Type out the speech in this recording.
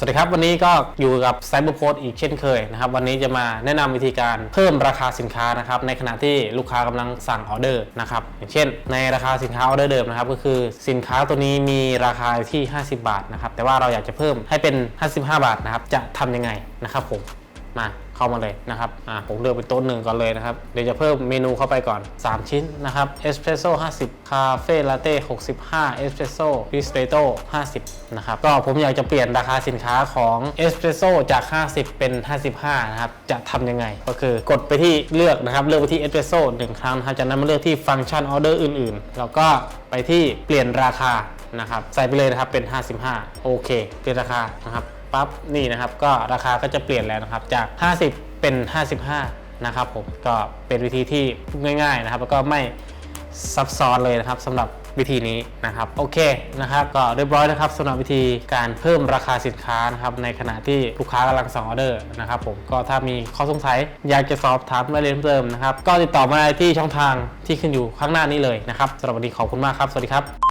สวัสดีครับ วันนี้ก็อยู่กับไซเบอร์โพสอีกเช่นเคยนะครับ วันนี้จะมาแนะนำวิธีการเพิ่มราคาสินค้านะครับ ในขณะที่ลูกค้ากำลังสั่งออเดอร์นะครับ อย่างเช่น ในราคาสินค้าออเดอร์เดิมนะครับ ก็คือสินค้าตัวนี้มีราคาที่ 50 บาทนะครับ แต่ว่าเราอยากจะเพิ่มให้เป็น 55 บาทนะครับ จะทำยังไงนะครับผม มา เข้ามาเลยนะครับอ่าผมเลือกเป็นโต๊ะหนึ่งก่อนเลยนะครับ เดี๋ยวจะเพิ่มเมนูเข้าไปก่อน 3 ชิ้นนะครับเอสเปรสโซ่50 คาเฟ่ลาเต้ 65เอสเปรสโซ่พิสเตโต้50 นะครับ ก็ผมอยากจะเปลี่ยนราคาสินค้าของเอสเปรสโซ่จาก 50 เป็น 55 นะครับ จะทำยังไง ก็คือกดไปที่เลือกนะครับ เลือกไปที่เอสเปรสโซ่หนึ่งครั้งนะครับจากนั้นมาเลือกที่ฟังก์ชันออเดอร์อื่นๆ แล้วก็ไปที่เปลี่ยนราคานะครับ ใส่ไปเลยนะครับเป็น 55 โอเค เปลี่ยนราคานะครับ ปั๊บนี่นะครับ ก็ราคาก็จะเปลี่ยนแล้วนะครับ จาก 50 เป็น 55 นะครับผมก็เป็นวิธีที่ง่าย ๆนะครับ แล้วก็ไม่ซับซ้อนเลยนะครับสำหรับวิธีนี้นะครับโอเคนะครับก็เรียบร้อยนะครับสำหรับวิธีการเพิ่มราคาสินค้านะครับในขณะที่ลูกค้ากำลังสั่งออเดอร์นะครับผมก็ถ้ามีข้อสงสัยอยากจะสอบถามรายละเอียดเพิ่มเติมนะครับก็ติดต่อมาได้ที่ช่องทางที่ขึ้นอยู่ข้างหน้านี้เลยนะครับสำหรับวันนี้ขอบคุณมากครับ สวัสดีครับ